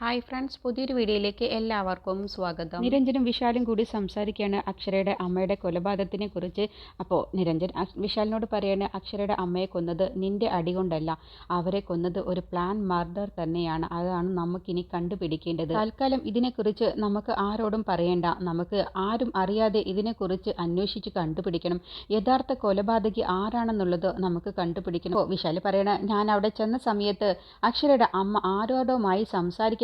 Hi friends പുതിയൊരു വീഡിയോയിലേക്ക് എല്ലാവർക്കും സ്വാഗതം. നിരഞ്ജനും വിശാലും കൂടി സംസാരിക്കുകയാണ് അക്ഷരയുടെ അമ്മയുടെ കൊലപാതകത്തിനെ കുറിച്ച് അപ്പോൾ നിരഞ്ജൻ വിശാലിനോട് പറയാണ് അക്ഷരയുടെ അമ്മയെ കൊന്നത് നിന്റെ അടി കൊണ്ടല്ല. അവരെ കൊന്നത് ഒരു പ്ലാൻ മർഡർ തന്നെയാണ്. അതാണ് നമുക്കിനി കണ്ടുപിടിക്കേണ്ടത്. തൽക്കാലം ഇതിനെക്കുറിച്ച് നമുക്ക് ആരോടും പറയേണ്ട. നമുക്ക് ആരും അറിയാതെ ഇതിനെക്കുറിച്ച് അന്വേഷിച്ച് കണ്ടുപിടിക്കണം. യഥാർത്ഥ കൊലപാതകി ആരാണെന്നുള്ളത് നമുക്ക് കണ്ടുപിടിക്കണം. വിശാൽ പറയണ ഞാൻ അവിടെ ചെന്ന സമയത്ത് അക്ഷരയുടെ അമ്മ ആരോടുമായി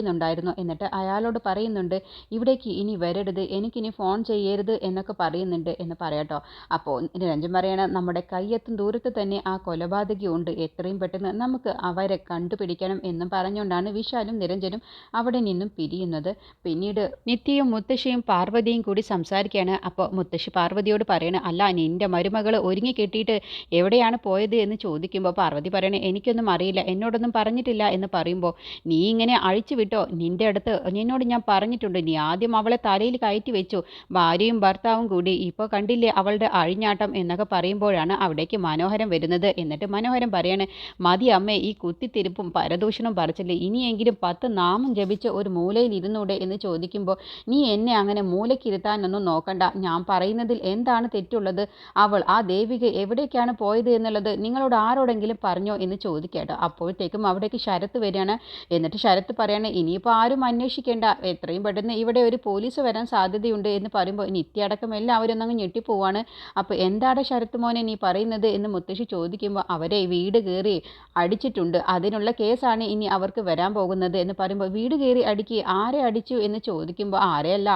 സംസാരിക്കുന്നുണ്ടായിരുന്നു എന്നിട്ട് അയാളോട് പറയുന്നുണ്ട് ഇവിടേക്ക് ഇനി വരരുത് എനിക്കിനി ഫോൺ ചെയ്യരുത് എന്നൊക്കെ പറയുന്നുണ്ട് എന്ന് പറയാട്ടോ. അപ്പോൾ രഞ്ജൻ പറയണ നമ്മുടെ കയ്യെത്തും ദൂരത്ത് തന്നെ ആ കൊലപാതകി ഉണ്ട്. എത്രയും പെട്ടെന്ന് നമുക്ക് അവരെ കണ്ടുപിടിക്കണം എന്നും പറഞ്ഞുകൊണ്ടാണ് വിശാലും നിരഞ്ജനും അവിടെ നിന്നും പിരിയുന്നത്. പിന്നീട് നിത്യയും മുത്തശ്ശിയും പാർവതിയും കൂടി സംസാരിക്കുകയാണ്. അപ്പോൾ മുത്തശ്ശി പാർവതിയോട് പറയണ അല്ല നിന്റെ മരുമകൾ ഒരുങ്ങി കെട്ടിയിട്ട് എവിടെയാണ് പോയത് എന്ന് ചോദിക്കുമ്പോൾ പാർവതി പറയണേ എനിക്കൊന്നും അറിയില്ല എന്നോടൊന്നും പറഞ്ഞിട്ടില്ല എന്ന് പറയുമ്പോൾ നീ ഇങ്ങനെ അഴിച്ചു നിന്റെ അടുത്ത് നിന്നോട് ഞാൻ പറഞ്ഞിട്ടുണ്ട്. നീ ആദ്യം അവളെ തലയിൽ കയറ്റി വെച്ചു. ഭാര്യയും ഭർത്താവും കൂടി ഇപ്പോൾ കണ്ടില്ലേ അവളുടെ അഴിഞ്ഞാട്ടം എന്നൊക്കെ പറയുമ്പോഴാണ് അവിടേക്ക് മനോഹരം വരുന്നത്. എന്നിട്ട് മനോഹരം പറയണേ മതി അമ്മേ ഈ കുത്തിത്തിരിപ്പും പരദൂഷണവും പറിച്ചില്ലേ? ഇനിയെങ്കിലും പത്ത് നാമം ജപിച്ച് ഒരു മൂലയിൽ ഇരുന്നൂടെ എന്ന് ചോദിക്കുമ്പോൾ നീ എന്നെ അങ്ങനെ മൂലയ്ക്കിരുത്താനൊന്നും നോക്കണ്ട. ഞാൻ പറയുന്നതിൽ എന്താണ് തെറ്റുള്ളത്? അവൾ ആ ദേവിക എവിടേക്കാണ് പോയത് എന്നുള്ളത് നിങ്ങളോട് ആരോടെങ്കിലും പറഞ്ഞോ? എന്ന് ചോദിക്കട്ടോ. അപ്പോഴത്തേക്കും അവിടേക്ക് ശരത്ത് വരികയാണ്. എന്നിട്ട് ശരത്ത് പറയാണ് ഇനിയിപ്പോൾ ആരും അന്വേഷിക്കേണ്ട. എത്രയും പെട്ടെന്ന് ഇവിടെ ഒരു പോലീസ് വരാൻ സാധ്യതയുണ്ട് എന്ന് പറയുമ്പോൾ നിത്യ അടക്കം എല്ലാവരും ഒന്നങ്ങ് ഞെട്ടിപ്പോവാണ്. അപ്പോൾ എന്താണ് ശരത് മോനെ നീ പറയുന്നത് എന്ന് മുത്തശ്ശി ചോദിക്കുമ്പോൾ അവരെ വീട് കയറി അടിച്ചിട്ടുണ്ട്. അതിനുള്ള കേസാണ് ഇനി അവർക്ക് വരാൻ പോകുന്നത് എന്ന് പറയുമ്പോൾ വീട് കയറി അടിക്ക് ആരെ അടിച്ചു എന്ന് ചോദിക്കുമ്പോൾ ആരെയല്ല.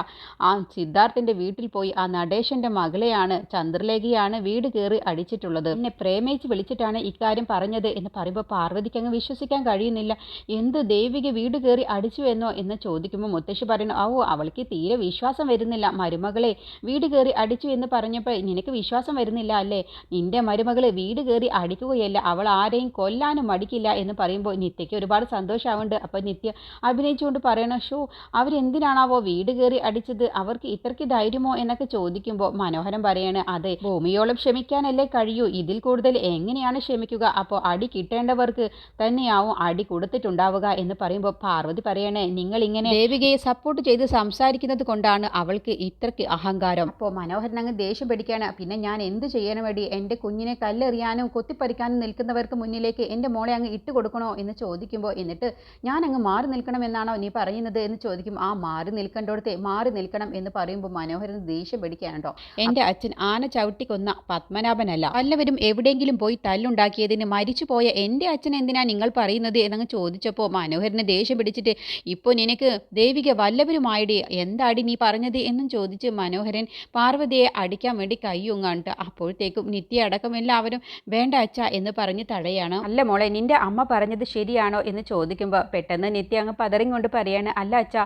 ആ സിദ്ധാർത്ഥിന്റെ വീട്ടിൽ പോയി ആ നടേശന്റെ മകളെയാണ് ചന്ദ്രലേഖയാണ് വീട് കയറി അടിച്ചിട്ടുള്ളത്. എന്നെ പ്രേമേച്ച് വിളിച്ചിട്ടാണ് ഇക്കാര്യം പറഞ്ഞത് എന്ന് പറയുമ്പോൾ പാർവതിക്ക് അങ്ങ് വിശ്വസിക്കാൻ കഴിയുന്നില്ല. എന്ത് ദേവിക വീട് കയറി അടിച്ചു എന്നോ എന്ന് ചോദിക്കുമ്പോൾ മുത്തശ്ശി പറയുന്നു ഓ അവൾക്ക് തീരെ വിശ്വാസം വരുന്നില്ല. മരുമകളെ വീട് കയറി അടിച്ചു എന്ന് പറഞ്ഞപ്പോൾ നിനക്ക് വിശ്വാസം വരുന്നില്ല അല്ലേ? നിന്റെ മരുമകളെ വീട് കയറി അടിക്കുകയല്ല. അവൾ ആരെയും കൊല്ലാനും മടിക്കില്ല എന്ന് പറയുമ്പോൾ നിത്യയ്ക്ക് ഒരുപാട് സന്തോഷമാവുന്നുണ്ട്. അപ്പോൾ നിത്യ അഭിനയിച്ചുകൊണ്ട് പറയണം ഷോ അവരെന്തിനാണാവോ വീട് കയറി അടിച്ചത്? അവർക്ക് ഇത്രയ്ക്ക് ധൈര്യമോ? എന്നൊക്കെ ചോദിക്കുമ്പോൾ മനോഹരം പറയാണ് അതെ ഭൂമിയോളം ക്ഷമിക്കാനല്ലേ കഴിയൂ. ഇതിൽ കൂടുതൽ എങ്ങനെയാണ് ക്ഷമിക്കുക? അപ്പോൾ അടി കിട്ടേണ്ടവർക്ക് തന്നെയാവും അടി കൊടുത്തിട്ടുണ്ടാവുക എന്ന് പറയുമ്പോൾ പാർവതി പറയണേ നിങ്ങൾ ഇങ്ങനെ ദേവികയെ സപ്പോർട്ട് ചെയ്ത് സംസാരിക്കുന്നത് കൊണ്ടാണ് അവൾക്ക് ഇത്രയ്ക്ക് അഹങ്കാരം. അപ്പോൾ മനോഹരൻ അങ്ങ് ദേഷ്യം പിടിക്കുകയാണ് പിന്നെ ഞാൻ എന്ത് ചെയ്യാനും വേണ്ടി എന്റെ കുഞ്ഞിനെ കല്ലെറിയാനും കൊത്തിപ്പറിക്കാനും നിൽക്കുന്നവർക്ക് മുന്നിലേക്ക് എന്റെ മോളെ അങ്ങ് ഇട്ട് കൊടുക്കണോ എന്ന് ചോദിക്കുമ്പോൾ എന്നിട്ട് ഞാൻ അങ്ങ് മാറി നിൽക്കണമെന്നാണോ നീ പറയുന്നത്? എന്ന് ചോദിക്കും. ആ മാറി നിൽക്കേണ്ടടുത്ത് മാറി നിൽക്കണം എന്ന് പറയുമ്പോൾ മനോഹരൻ ദേഷ്യം പിടിക്കാനുണ്ടോ എന്റെ അച്ഛൻ ആന ചവിട്ടി കൊന്ന പത്മനാഭനല്ല. വല്ലവരും എവിടെയെങ്കിലും പോയി തല്ലുണ്ടാക്കിയതിന് മരിച്ചു പോയ എന്റെ അച്ഛൻ എന്തിനാ നിങ്ങൾ പറയുന്നത് എന്നങ്ങ് ചോദിച്ചപ്പോൾ മനോഹരന് ദേഷ്യം പിടിച്ചിട്ട് ഇപ്പോൾ നിനക്ക് ദേവിക വല്ലവരുമായിടി എന്താടി നീ പറഞ്ഞത് എന്നും ചോദിച്ച് മനോഹരൻ പാർവതിയെ അടിക്കാൻ വേണ്ടി കയ്യൊങ്ങാണ്ട് അപ്പോഴത്തേക്കും നിത്യ അടക്കം എല്ലാവരും വേണ്ട അച്ഛ എന്ന് പറഞ്ഞ് തടയാണ്. അല്ല മോളെ നിന്റെ അമ്മ പറഞ്ഞത് ശരിയാണോ എന്ന് ചോദിക്കുമ്പോൾ പെട്ടെന്ന് നിത്യ അങ്ങ് പതറിങ്ങൊണ്ട് പറയാണ് അല്ല അച്ഛ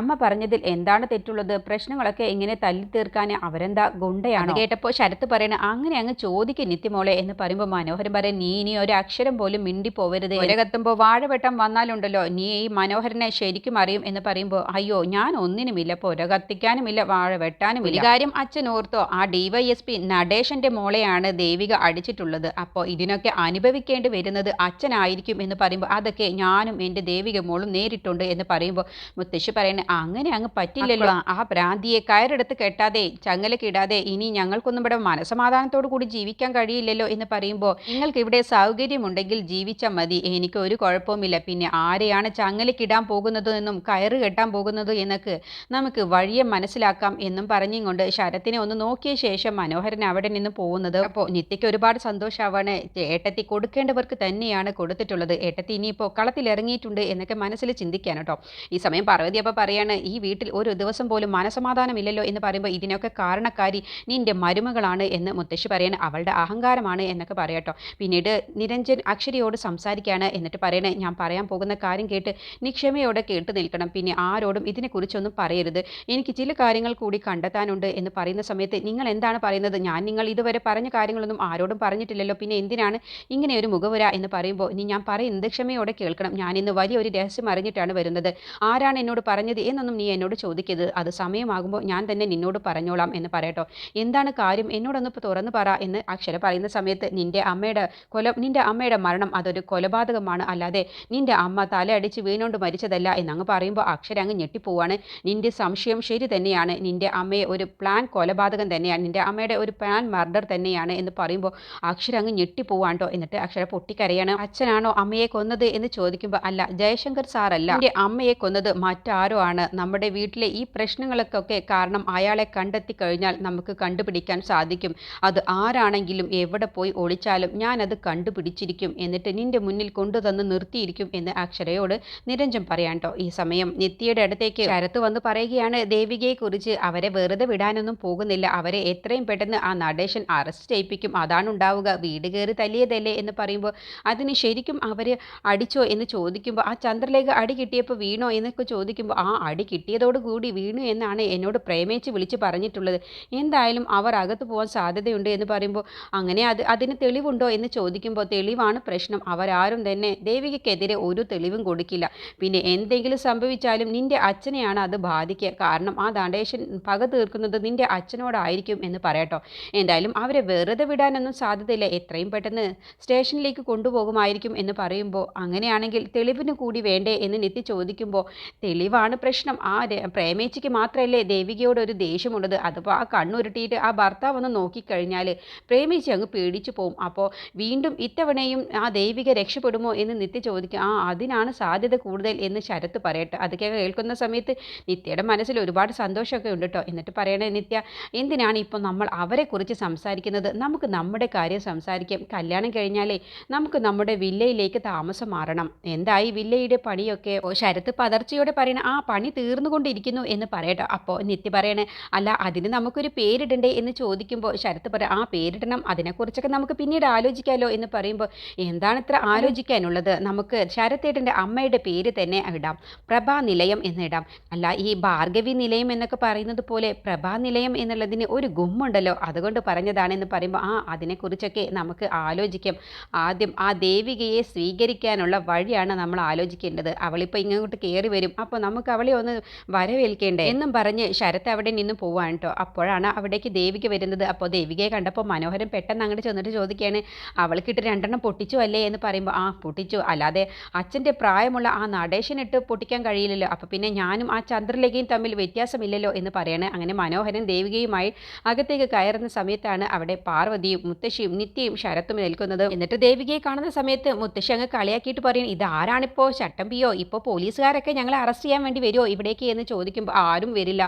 അമ്മ പറഞ്ഞതിൽ എന്താണ് തെറ്റുള്ളത്? പ്രശ്നങ്ങളൊക്കെ എങ്ങനെ തല്ലി തീർക്കാൻ അവരെന്താ ഗുണ്ടയാണ്? കേട്ടപ്പോൾ ശരത്ത് പറയണ അങ്ങനെ അങ്ങ് ചോദിക്കും നിത്യമോളെ എന്ന് പറയുമ്പോൾ മനോഹരൻ പറയും നീ ഇനി ഒരു അക്ഷരം പോലും മിണ്ടി പോവരുത് ഇരകത്തുമ്പോൾ വാഴവെട്ടം വന്നാലുണ്ടല്ലോ നീ ഈ മനോഹരനെ ശരിക്കും അറിയും എന്ന് പറയുമ്പോൾ അയ്യോ ഞാൻ ഒന്നിനുമില്ല. പുര കത്തിക്കാനുമില്ല. വാഴ വെട്ടാനുമില്ല. ഇല്ല. കാര്യം അച്ഛൻ ഓർത്തോ ആ ഡിവൈഎസ്പി നടേശന്റെ മോളെയാണ് ദേവിക അടിച്ചിട്ടുള്ളത്. അപ്പോൾ ഇതിനൊക്കെ അനുഭവിക്കേണ്ടി വരുന്നത് അച്ഛനായിരിക്കും എന്ന് പറയുമ്പോൾ അതൊക്കെ ഞാനും എന്റെ ദേവിക മോളും നേരിട്ടുണ്ട് എന്ന് പറയുമ്പോൾ മുത്തശ്ശി പറയണേ അങ്ങനെ അങ്ങ് പറ്റില്ലല്ലോ. ആ ഭ്രാന്തിയെ കയറെടുത്ത് കെട്ടാതെ ചങ്ങലക്കിടാതെ ഇനി ഞങ്ങൾക്കൊന്നും ഇവിടെ മനസമാധാനത്തോടു കൂടി ജീവിക്കാൻ കഴിയില്ലല്ലോ എന്ന് പറയുമ്പോൾ നിങ്ങൾക്ക് ഇവിടെ സൗകര്യമുണ്ടെങ്കിൽ ജീവിച്ചാൽ മതി. എനിക്ക് ഒരു കുഴപ്പവുമില്ല. പിന്നെ ആരെയാണ് ചങ്ങലക്കിടാൻ പോകുന്നത് എന്നും കയറ് കെട്ടാൻ പോകുന്നത് എന്നൊക്കെ നമുക്ക് വഴിയെ മനസ്സിലാക്കാം എന്നും പറഞ്ഞുകൊണ്ട് ശരത്തിനെ ഒന്ന് നോക്കിയ ശേഷം മനോഹരൻ അവിടെ നിന്ന് പോകുന്നത്. അപ്പോൾ നിത്യയ്ക്ക് ഒരുപാട് സന്തോഷമാവാണ് ഏട്ടത്തി കൊടുക്കേണ്ടവർക്ക് തന്നെയാണ് കൊടുത്തിട്ടുള്ളത്. ഏട്ടത്തി ഇനിയിപ്പോൾ കളത്തിലിറങ്ങിയിട്ടുണ്ട് എന്നൊക്കെ മനസ്സിൽ ചിന്തിക്കാൻ കേട്ടോ. ഈ സമയം പാർവതി അപ്പോൾ പറയാണ് ഈ വീട്ടിൽ ഒരു ദിവസം പോലും മനസമാധാനമില്ലല്ലോ എന്ന് പറയുമ്പോൾ ഇതിനൊക്കെ കാരണക്കാരി നിന്റെ മരുമകളാണ് എന്ന് മുത്തശ്ശി പറയാണ്. അവളുടെ അഹങ്കാരമാണ് എന്നൊക്കെ പറയാട്ടോ പിന്നീട് നിരഞ്ജൻ അക്ഷരയോട് സംസാരിക്കുകയാണ് എന്നിട്ട് പറയണേ ഞാൻ പറയാൻ പോകുന്ന കാര്യം കേട്ട് നീ ക്ഷമയോടെ കേട്ട് നിൽക്കണം. പിന്നെ ആരോടും ഇതിനെക്കുറിച്ചൊന്നും പറയരുത്. എനിക്ക് ചില കാര്യങ്ങൾ കൂടി കണ്ടെത്താനുണ്ട് എന്ന് പറയുന്ന സമയത്ത് നിങ്ങൾ എന്താണ് പറയുന്നത്? ഞാൻ നിങ്ങൾ ഇതുവരെ പറഞ്ഞ കാര്യങ്ങളൊന്നും ആരോടും പറഞ്ഞിട്ടില്ലല്ലോ. പിന്നെ എന്തിനാണ് ഇങ്ങനെ ഒരു മുഖവുര എന്ന് പറയുമ്പോൾ ഇനി ഞാൻ പറയുന്നത് ക്ഷമയോടെ കേൾക്കണം. ഞാൻ ഇന്ന് വലിയൊരു രഹസ്യം അറിഞ്ഞിട്ടാണ് വരുന്നത്. ആരാണ് എന്നോട് പറഞ്ഞത് എന്നൊന്നും നീ എന്നോട് ചോദിക്കരുത്. അത് സമയമാകുമ്പോൾ ഞാൻ തന്നെ നിന്നോട് പറഞ്ഞോളാം എന്ന് പറയട്ടോ. എന്താണ് കാര്യം? എന്നോടൊന്ന് തുറന്നു പറ എന്ന് അക്ഷര പറയുന്ന സമയത്ത് നിന്റെ അമ്മയുടെ കൊല നിന്റെ അമ്മയുടെ മരണം അതൊരു കൊലപാതകമാണ്. അല്ലാതെ നിന്റെ അമ്മ തലയടിച്ച് വീണ് വാളിനോണ്ട് മരിച്ചതല്ല എന്നങ്ങ് പറയുമ്പോൾ അക്ഷര അങ്ങ് ഞെട്ടിപ്പോവാണ്. നിന്റെ സംശയം ശരി തന്നെയാണ്. നിന്റെ അമ്മയെ ഒരു പ്ലാൻ കൊലപാതകം തന്നെയാണ്. നിന്റെ അമ്മയുടെ ഒരു പ്ലാൻ മർഡർ തന്നെയാണ് എന്ന് പറയുമ്പോൾ അക്ഷര അങ്ങ് ഞെട്ടിപ്പോവാണ്ടോ? എന്നിട്ട് അക്ഷര പൊട്ടിക്കരയാണ്. അച്ഛനാണോ അമ്മയെ കൊന്നത് എന്ന് ചോദിക്കുമ്പോൾ അല്ല ജയശങ്കർ സാറല്ല. എന്റെ അമ്മയെ കൊന്നത് മറ്റാരോ ആണ്. നമ്മുടെ വീട്ടിലെ ഈ പ്രശ്നങ്ങൾക്കൊക്കെ കാരണം അയാളെ കണ്ടെത്തി കഴിഞ്ഞാൽ നമുക്ക് കണ്ടുപിടിക്കാൻ സാധിക്കും. അത് ആരാണെങ്കിലും എവിടെ പോയി ഒളിച്ചാലും ഞാനത് കണ്ടുപിടിച്ചിരിക്കും. എന്നിട്ട് നിന്റെ മുന്നിൽ കൊണ്ടുതന്ന് നിർത്തിയിരിക്കും എന്ന് അക്ഷരയോട് നിരഞ്ജൻ പറയാണ്ടോ ഈ സമയം നിത്യയുടെ അടുത്തേക്ക് ശരത്ത് വന്ന് പറയുകയാണ് ദേവികയെ കുറിച്ച് അവരെ വെറുതെ വിടാനൊന്നും പോകുന്നില്ല. അവരെ എത്രയും പെട്ടെന്ന് ആ നടേശൻ അറസ്റ്റ് ചെയ്യിപ്പിക്കും. അതാണ് ഉണ്ടാവുക. വീട് കയറി തല്ലിയതല്ലേ? എന്ന് പറയുമ്പോൾ അതിന് ശരിക്കും അവർ അടിച്ചോ? എന്ന് ചോദിക്കുമ്പോൾ ആ ചന്ദ്രലേഖ അടി കിട്ടിയപ്പോൾ വീണോ? എന്നൊക്കെ ചോദിക്കുമ്പോൾ ആ അടി കിട്ടിയതോടുകൂടി വീണു എന്നാണ് എന്നോട് പ്രേമേച്ച് വിളിച്ച് പറഞ്ഞിട്ടുള്ളത്. എന്തായാലും അവർ അകത്ത് പോകാൻ സാധ്യതയുണ്ട്. എന്ന് പറയുമ്പോൾ അങ്ങനെ അത് അതിന് തെളിവുണ്ടോ? എന്ന് ചോദിക്കുമ്പോൾ തെളിവാണ് പ്രശ്നം. അവരാരും തന്നെ ദേവികയ്ക്കെതിരെ ഒരു തെളിവും കൊടുക്കില്ല. പിന്നെ എന്തെങ്കിലും സംഭവിച്ചാലും നിന്റെ അച്ഛനെയാണ് അത് ബാധിക്കുക. കാരണം ആ ദാണ്ടേശൻ പക തീർക്കുന്നത് നിന്റെ അച്ഛനോടായിരിക്കും എന്ന് പറയട്ടോ. എന്തായാലും അവരെ വെറുതെ വിടാനൊന്നും സാധ്യതയില്ല. എത്രയും പെട്ടെന്ന് സ്റ്റേഷനിലേക്ക് കൊണ്ടുപോകുമായിരിക്കും എന്ന് പറയുമ്പോൾ അങ്ങനെയാണെങ്കിൽ തെളിവിന് കൂടി വേണ്ടേ എന്ന് നിത്യ ചോദിക്കുമ്പോൾ തെളിവാണ് പ്രശ്നം. ആ പ്രേമേച്ചിക്ക് മാത്രമല്ലേ ദേവികയോട് ഒരു ദേഷ്യമുള്ളത്. അതിപ്പോൾ ആ കണ്ണുരുട്ടിയിട്ട് ആ ഭർത്താവ് ഒന്ന് നോക്കിക്കഴിഞ്ഞാൽ പ്രേമേച്ചി അങ്ങ് പേടിച്ചു പോകും അപ്പോൾ വീണ്ടും ഇത്തവണയും ആ ദേവിക രക്ഷപ്പെടുമോ എന്ന് നിത്യ ചോദിക്കും. ആ അതിനാണ് സാധ്യത കൂടുതൽ എന്ന് ശരത്ത് പറയട്ടെ. അതൊക്കെ കേൾക്കുന്ന സമയത്ത് നിത്യയുടെ മനസ്സിൽ ഒരുപാട് സന്തോഷമൊക്കെ ഉണ്ട് കേട്ടോ എന്നിട്ട് പറയണേ നിത്യ എന്തിനാണ് ഇപ്പോൾ നമ്മൾ അവരെക്കുറിച്ച് സംസാരിക്കുന്നത്? നമുക്ക് നമ്മുടെ കാര്യം സംസാരിക്കാം. കല്യാണം കഴിഞ്ഞാലേ നമുക്ക് നമ്മുടെ വില്ലയിലേക്ക് താമസം മാറണം. എന്തായി വില്ലയുടെ പണിയൊക്കെ? ഓ ശരത്ത് പതർച്ചയോടെ പറയണ ആ പണി തീർന്നുകൊണ്ടിരിക്കുന്നു എന്ന് പറയട്ടെ. അപ്പോൾ നിത്യ പറയണേ അല്ല അതിന് നമുക്കൊരു പേരിടണ്ടേ? എന്ന് ചോദിക്കുമ്പോൾ ശരത്ത് പറയാം ആ പേരിടണം. അതിനെക്കുറിച്ചൊക്കെ നമുക്ക് പിന്നീട് ആലോചിക്കാമല്ലോ എന്ന് പറയുമ്പോൾ എന്താണ് ഇത്ര ആലോചിക്കാനുള്ളത്? നമുക്ക് ശരത്തേട്ടന്റെ അമ്മയുടെ പേര് തന്നെ ഇടാം. പ്രഭാനിലയം എന്നിടാം അല്ല ഈ ഭാർഗവി നിലയം എന്നൊക്കെ പറയുന്നത് പോലെ പ്രഭാനിലയം എന്നുള്ളതിന് ഒരു ഗുമ്മുണ്ടല്ലോ. അതുകൊണ്ട് പറഞ്ഞതാണെന്ന് പറയുമ്പോൾ ആ അതിനെക്കുറിച്ചൊക്കെ നമുക്ക് ആലോചിക്കാം. ആദ്യം ആ ദേവികയെ സ്വീകരിക്കാനുള്ള വഴിയാണ് നമ്മൾ ആലോചിക്കേണ്ടത്. അവളിപ്പോൾ ഇങ്ങോട്ട് കയറി വരും. അപ്പോൾ നമുക്ക് അവളെ ഒന്ന് വരവേൽക്കേണ്ടേ? എന്നും പറഞ്ഞ് ശരത്ത് അവിടെ നിന്ന് പോവാണ് കേട്ടോ അപ്പോഴാണ് അവിടേക്ക് ദേവിക വരുന്നത്. അപ്പോൾ ദേവികയെ കണ്ടപ്പോൾ മനോഹരൻ പെട്ടെന്ന് അങ്ങോട്ട് ചെന്നിട്ട് ചോദിക്കുകയാണ് അവൾക്കിട്ട് രണ്ടെണ്ണം പൊട്ടിച്ചു അല്ലേ? എന്ന് പറയുമ്പോൾ ആ പൊട്ടിച്ചു. അല്ലാതെ അച്ഛന്റെ പ്രായമുള്ള ആ നടേശനിട്ട് പൊട്ടിക്കാൻ കഴിയില്ലല്ലോ. അപ്പോൾ പിന്നെ ഞാനും ആ ചന്ദ്രലേഖയും തമ്മിൽ വ്യത്യാസമില്ലല്ലോ എന്ന് പറയാണ്. അങ്ങനെ മനോഹരൻ ദേവികയുമായി അകത്തേക്ക് കയറുന്ന സമയത്താണ് അവിടെ പാർവതിയും മുത്തശ്ശിയും നിത്യയും ശരത്തും നിൽക്കുന്നത്. എന്നിട്ട് ദേവികയെ കാണുന്ന സമയത്ത് മുത്തശ്ശി അങ്ങ് കളിയാക്കിയിട്ട് പറയും ഇതാരാണിപ്പോൾ ചട്ടമ്പിയോ ഇപ്പോൾ പോലീസുകാരൊക്കെ ഞങ്ങളെ അറസ്റ്റ് ചെയ്യാൻ വേണ്ടി വരുമോ ഇവിടേക്ക്? എന്ന് ചോദിക്കുമ്പോൾ ആരും വരില്ല.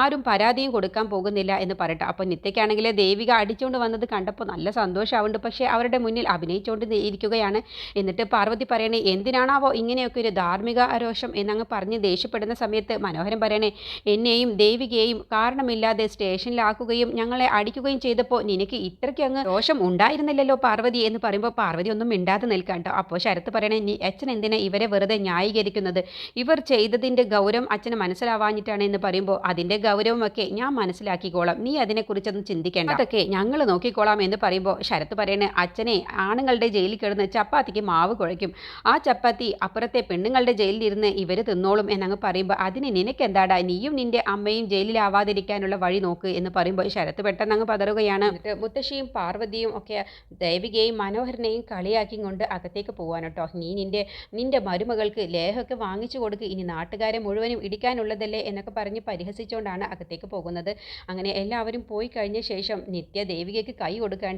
ആരും പരാതിയും കൊടുക്കാൻ പോകുന്നില്ല എന്ന് പറയട്ടെ. അപ്പോൾ നിത്യയ്ക്കാണെങ്കിൽ ദേവിക അടിച്ചുകൊണ്ട് വന്നത് കണ്ടപ്പോൾ നല്ല സന്തോഷമാവുന്നുണ്ട് പക്ഷേ അവരുടെ മുന്നിൽ അഭിനയിച്ചുകൊണ്ട് ഇരിക്കുകയാണ് എന്നിട്ട് പാർവതി പറയണേ എന്തിനാണാവോ ഇങ്ങനെയൊക്കെ ഒരു ധാർമ്മിക ആരോഷം എന്നങ്ങ് പറഞ്ഞ് ദേഷ്യപ്പെടുന്ന സമയത്ത് മനോഹരൻ പറയണേ എന്നെയും ദേവികയെയും കാരണമില്ലാതെ സ്റ്റേഷനിലാക്കുകയും ഞങ്ങളെ അടിക്കുകയും ചെയ്തപ്പോൾ നിനക്ക് ഇത്രയ്ക്ക് അങ്ങ് ദോഷം ഉണ്ടായിരുന്നില്ലല്ലോ പാർവതി എന്ന് പറയുമ്പോൾ പാർവതി ഒന്നും മിണ്ടാതെ നിൽക്കാൻ കേട്ടോ അപ്പോൾ ശരത്ത് പറയണേ നീ അച്ഛൻ എന്തിനാ ഇവരെ വെറുതെ ന്യായീകരിക്കുന്നത്? ഇവർ ചെയ്തതിന്റെ ഗൗരവം അച്ഛന് മനസ്സിലാവാഞ്ഞിട്ടാണ് എന്ന് പറയുമ്പോൾ അതിന്റെ ഗൗരവമൊക്കെ ഞാൻ മനസ്സിലാക്കിക്കോളാം. നീ അതിനെക്കുറിച്ചൊന്നും ചിന്തിക്കേണ്ട. അതൊക്കെ ഞങ്ങൾ നോക്കിക്കോളാം എന്ന് പറയുമ്പോൾ ശരത്ത് പറയണേ അച്ഛനെ ആണുങ്ങളുടെ ജയിലിൽ കിടന്ന് ചപ്പാത്തിക്ക് മാവ് കുഴയ്ക്കും. ആ ചപ്പാത്തി അപ്പുറത്തെ പെണ്ണുങ്ങളുടെ ജയിലിലിരുന്ന് ഇവർ തിന്നോളും എന്നങ്ങ് പറയുമ്പോൾ അതിന് നിനക്കെന്താടാ? നീയും നിന്റെ അമ്മയും ജയിലിലാവാതിരിക്കാനുള്ള വഴി നോക്ക് എന്ന് പറയുമ്പോൾ ശരത്ത് പെട്ടെന്ന് അങ്ങ് പതറുകയാണ് മുത്തശ്ശിയും പാർവതിയും ഒക്കെ ദേവികയും മനോഹരനെയും കളിയാക്കി കൊണ്ട് അകത്തേക്ക് പോകാൻ കേട്ടോ നീ നിന്റെ നിന്റെ മരുമകൾക്ക് ലേഹമൊക്കെ വാങ്ങിച്ചു കൊടുക്ക്. ഇനി നാട്ടുകാരെ മുഴുവനും ഇടിക്കാനുള്ളതല്ലേ? എന്നൊക്കെ പറഞ്ഞ് പരിഹസിച്ചുകൊണ്ടാണ് അകത്തേക്ക് പോകുന്നത്. അങ്ങനെ എല്ലാവരും പോയി കഴിഞ്ഞ ശേഷം നിത്യ ദേവികയ്ക്ക് കൈ കൊടുക്കാൻ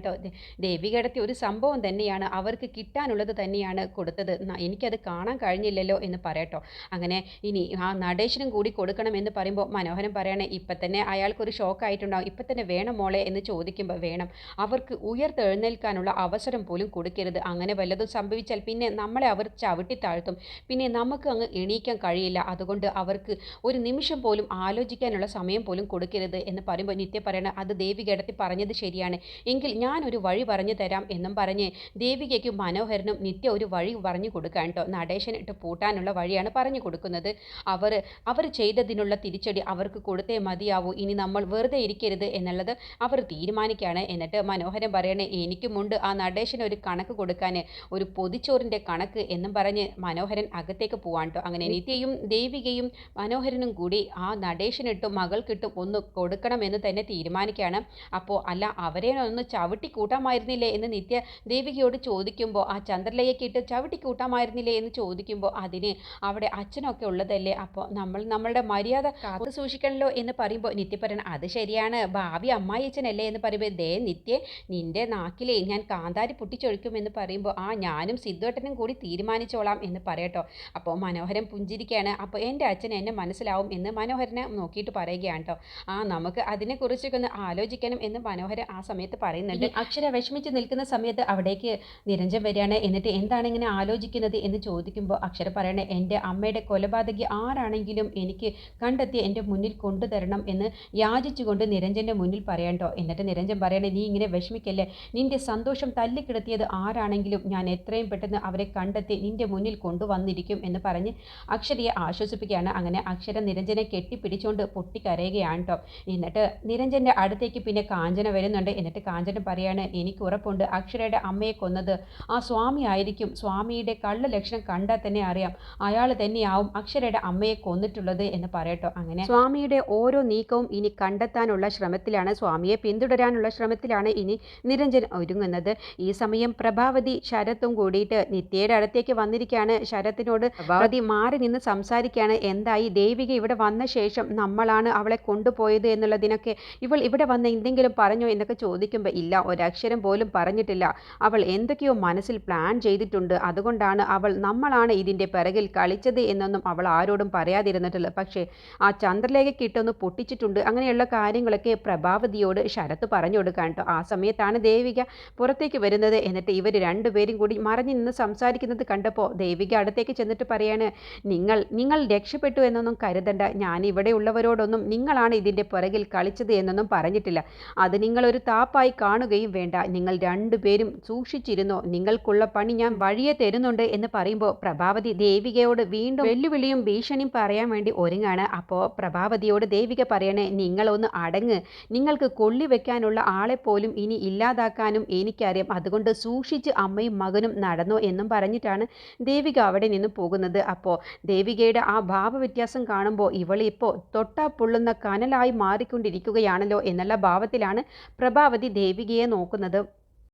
ദേവികയുടെ ഒരു സംഭവം തന്നെയാണ് അവർക്ക് കിട്ടാനുള്ളത് തന്നെയാണ് കൊടുത്തത്. എനിക്കത് കാണാൻ കഴിഞ്ഞില്ലല്ലോ എന്ന് പറയട്ടോ. അങ്ങനെ ഇനി ആ നടേശനും കൂടി കൊടുക്കണം എന്ന് പറയുമ്പോൾ മനോഹരൻ പറയണേ ഇപ്പം തന്നെ അയാൾക്കൊരു ഷോക്ക് ആയിട്ടുണ്ടാവും ഇപ്പം തന്നെ വേണം മോളെ എന്ന് ചോദിക്കുമ്പോൾ വേണം. അവർക്ക് ഉയർത്തെഴുന്നേൽക്കാനുള്ള അവസരം പോലും കൊടുക്കരുത്. അങ്ങനെ വല്ലതും സംഭവിച്ചാൽ പിന്നെ നമ്മളെ അവർ ചവിട്ടി താഴ്ത്തും. പിന്നെ നമുക്ക് അങ്ങ് എണീക്കാൻ കഴിയില്ല. അതുകൊണ്ട് അവർക്ക് ഒരു നിമിഷം പോലും ആലോചിക്കാനുള്ള സമയം പോലും കൊടുക്കരുത് എന്ന് പറയുമ്പോൾ നിത്യ പറയണേ അത് ദേവി കിടത്തി പറഞ്ഞത് ശരിയാണ്. എങ്കിൽ ഞാനൊരു വഴി പറഞ്ഞു തരാം എന്നും പറഞ്ഞ് ദേവികയ്ക്കും മനോഹരനും നിത്യ ഒരു വഴി പറഞ്ഞു കൊടുക്കാൻ കേട്ടോ നടേശൻ ഇട്ട് പൂട്ടാനുള്ള വഴിയാണ് പറഞ്ഞു കൊടുക്കുന്നത്. അവർ അവർ ചെയ്തതിനുള്ള തിരിച്ചടി അവർക്ക് കൊടുത്തേ മതിയാവൂ. ഇനി നമ്മൾ വെറുതെ ഇരിക്കരുത് എന്നുള്ളത് അവർ തീരുമാനിക്കുകയാണ്. എന്നിട്ട് മനോഹരൻ പറയണേ എനിക്കുമുണ്ട് ആ നടേശന് ഒരു കണക്ക് കൊടുക്കാൻ ഒരു പൊതിച്ചോറിന്റെ കണക്ക് എന്നും പറഞ്ഞ് മനോഹരൻ അകത്തേക്ക് പോവാൻ കേട്ടോ. അങ്ങനെ നിത്യയും ദേവികയും മനോഹരനും കൂടി ആ നടേശനിട്ടും മകൾക്കിട്ടും ഒന്ന് കൊടുക്കണമെന്ന് തന്നെ തീരുമാനിക്കുകയാണ്. അപ്പോൾ അല്ല അവരെ ഒന്ന് ചവിട്ടി കൂട്ടാമായിരുന്നില്ലേ എന്ന് നിത്യ ദേവികയോട് ചോദിക്കുമ്പോൾ ആ ചന്ദ്രലയ്യക്കിട്ട് ചവിട്ടി കൂട്ടാമായിരുന്നില്ലേ എന്ന് ചോദിക്കുമ്പോൾ അതിന് അവിടെ അച്ഛനൊക്കെ ഉള്ളതല്ലേ? അപ്പോൾ നമ്മൾ നമ്മളുടെ മര്യാദ കാത്തു സൂക്ഷിക്കണല്ലോ എന്ന് പറയുമ്പോൾ നിത്യ പറയണം അത് ശരിയാണ്. ഭാവി അമ്മായി അച്ഛനല്ലേ? എന്ന് പറയുമ്പോൾ ദേ നിത്യ നിന്റെ നാക്കിലേ ഞാൻ കാന്താരി പൊട്ടിച്ചൊഴിക്കും എന്ന് പറയുമ്പോൾ ആ ഞാനും സിദ്ധുവേട്ടനും കൂടി തീരുമാനിച്ചോളാം എന്ന് പറയട്ടോ. അപ്പോൾ മനോഹരൻ പുഞ്ചിരിക്കുകയാണ് അപ്പോൾ എന്റെ അച്ഛൻ എന്നെ മനസ്സിലാവും എന്ന് മനോഹരനെ നോക്കിയിട്ട് പറയുകയാണ് കേട്ടോ ആ നമുക്ക് അതിനെക്കുറിച്ചൊക്കെ ഒന്ന് ആലോചിക്കണം എന്ന് മനോഹരൻ ആ സമയത്ത് പറയുന്നുണ്ട്. അക്ഷര വിഷമിച്ച് നിൽക്കുന്ന സമയത്ത് അവിടേക്ക് നിരഞ്ജൻ വരികയാണ്. എന്നിട്ട് എന്താണ് ഇങ്ങനെ ആലോചിക്കുന്നത് എന്ന് ചോദിക്കുമ്പോൾ അക്ഷര പറയണേ എന്റെ അമ്മയുടെ കൊലപാതകി ആരാണെങ്കിലും എനിക്ക് കണ്ടെത്തി എന്റെ മുന്നിൽ കൊണ്ടുതരണം എന്ന് യാചിച്ചുകൊണ്ട് നിരഞ്ജന്റെ മുന്നിൽ പറയണ്ടോ എന്നിട്ട് നിരഞ്ജൻ പറയണേ നീ ഇങ്ങനെ വിഷമിക്കല്ലേ? നിന്റെ സന്തോഷം തല്ലിക്കിടത്തിയത് ആരാണെങ്കിലും ഞാൻ എത്രയും പെട്ടെന്ന് അവരെ കണ്ടെത്തി നിന്റെ മുന്നിൽ കൊണ്ടുവന്നിരിക്കും എന്ന് പറഞ്ഞ് അക്ഷരയെ ആശ്വസിപ്പിക്കുകയാണ്. അങ്ങനെ അക്ഷര നിരഞ്ജനെ കെട്ടിപ്പിടിച്ചുകൊണ്ട് പൊട്ടിക്കരയുകയാണ് കേട്ടോ എന്നിട്ട് നിരഞ്ജന്റെ അടുത്തേക്ക് പിന്നെ കാഞ്ചന വരുന്നുണ്ട്. എന്നിട്ട് കാഞ്ചന പറയാണ് എനിക്ക് ഉറപ്പുണ്ട്. അക്ഷരയുടെ അമ്മയെ കൊന്നത് ആ സ്വാമി ആയിരിക്കും. സ്വാമിയുടെ കള്ള ലക്ഷണം കണ്ടാൽ തന്നെ അറിയാം. അയാൾ തന്നെയാവും അക്ഷരയുടെ അമ്മയെ കൊന്നിട്ടുള്ളത് എന്ന് പറയട്ടോ അങ്ങനെ. സ്വാമിയുടെ ഓരോ നീക്കവും ഇനി കണ്ടെത്താനുള്ള ശ്രമത്തിലാണ്. സ്വാമിയെ പിന്തുടരാനുള്ള ശ്രമത്തിലാണ് ഇനി നിരഞ്ജൻ ഒരുങ്ങുന്നത്. ഈ സമയം പ്രഭാവതി ശരത്തും കൂടിയിട്ട് നിത്യയുടെ അടുത്തേക്ക് വന്നിരിക്കുകയാണ്. ശരത്തിനോട് പ്രഭാവതി മാറി നിന്ന് സംസാരിക്കുകയാണ്. എന്തായി? ദേവിക ഇവിടെ വന്ന ശേഷം നമ്മളാണ് അവളെ കൊണ്ടുപോയത് എന്നുള്ളതിനൊക്കെ ഇവൾ ഇവിടെ വന്ന് എന്തെങ്കിലും പറഞ്ഞോ എന്നൊക്കെ ചോദിക്കുമ്പോൾ ഇല്ല ഒരക്ഷരം പോലും പറഞ്ഞിട്ടില്ല. അവൾ എന്തൊക്കെയോ മനസ്സിൽ പ്ലാൻ ചെയ്തിട്ടുണ്ട്. അതുകൊണ്ടാണ് അവൾ നമ്മളാണ് ഇതിന്റെ പിറകിൽ കളിച്ചത് എന്നൊന്നും അവൾ ആരോടും പറയാതിരുന്നിട്ടില്ല. പക്ഷേ ആ ചന്ദ്രലേഖയ്ക്ക് ഇട്ടൊന്ന് പൊട്ടിച്ചിട്ടുണ്ട്. അങ്ങനെയുള്ള കാര്യങ്ങളൊക്കെ പ്രഭാവതിയോട് ശരത്ത് പറഞ്ഞു കൊടുക്കാൻ കേട്ടോ. ആ സമയത്താണ് ദേവിക പുറത്തേക്ക് വരുന്നത്. എന്നിട്ട് ഇവർ രണ്ടുപേരും കൂടി മറഞ്ഞു നിന്ന് സംസാരിക്കുന്നത് കണ്ടപ്പോൾ ദേവിക അടുത്തേക്ക് ചെന്നിട്ട് പറയാണ് നിങ്ങൾ നിങ്ങൾ രക്ഷപ്പെട്ടു എന്നൊന്നും കരുതണ്ട. ഞാൻ ഇവിടെ ഉള്ളവരോടൊന്നും നിങ്ങളാണ് ഇതിന്റെ പുറകിൽ കളിച്ചത് എന്നൊന്നും പറഞ്ഞിട്ടില്ല. അത് നിങ്ങളൊരു താപ്പായി കാണുകയും വേണ്ട. നിങ്ങൾ രണ്ടുപേരും സൂക്ഷിച്ചിരുന്നോ? നിങ്ങൾക്കുള്ള പണി ഞാൻ വഴിയെ തരുന്നുണ്ട് എന്ന് പറയുമ്പോൾ പ്രഭാവതി ദേവികയോട് വീണ്ടും വെല്ലുവിളിയും ഭീഷണിയും പറയാൻ വേണ്ടി ഒരുങ്ങാണ്. അപ്പോൾ പ്രഭാവതിയോട് ദേവിക പറയണേ നിങ്ങളൊന്ന് അടങ്ങ്. നിങ്ങൾക്ക് കൊള്ളി വെക്കാനുള്ള ആളെ പോലും ഇനി ഇല്ലാതാക്കാനും എനിക്കറിയാം. അതുകൊണ്ട് സൂക്ഷിച്ച് അമ്മയും മകനും നടന്നോ എന്നും പറഞ്ഞിട്ടാണ് ദേവിക അവിടെ നിന്ന് പോകുന്നത്. അപ്പോൾ ദേവികയുടെ ആ ഭാവവ്യത്യാസം കാണുമ്പോൾ ഇവളിപ്പോൾ തൊട്ടാ പൊള്ളുന്ന കനലായി മാറിക്കൊണ്ടിരിക്കുകയാണല്ലോ എന്നുള്ള ഭാവത്തിലാണ് പ്രഭാവതി ദേവികയെ നോക്കുന്നത്.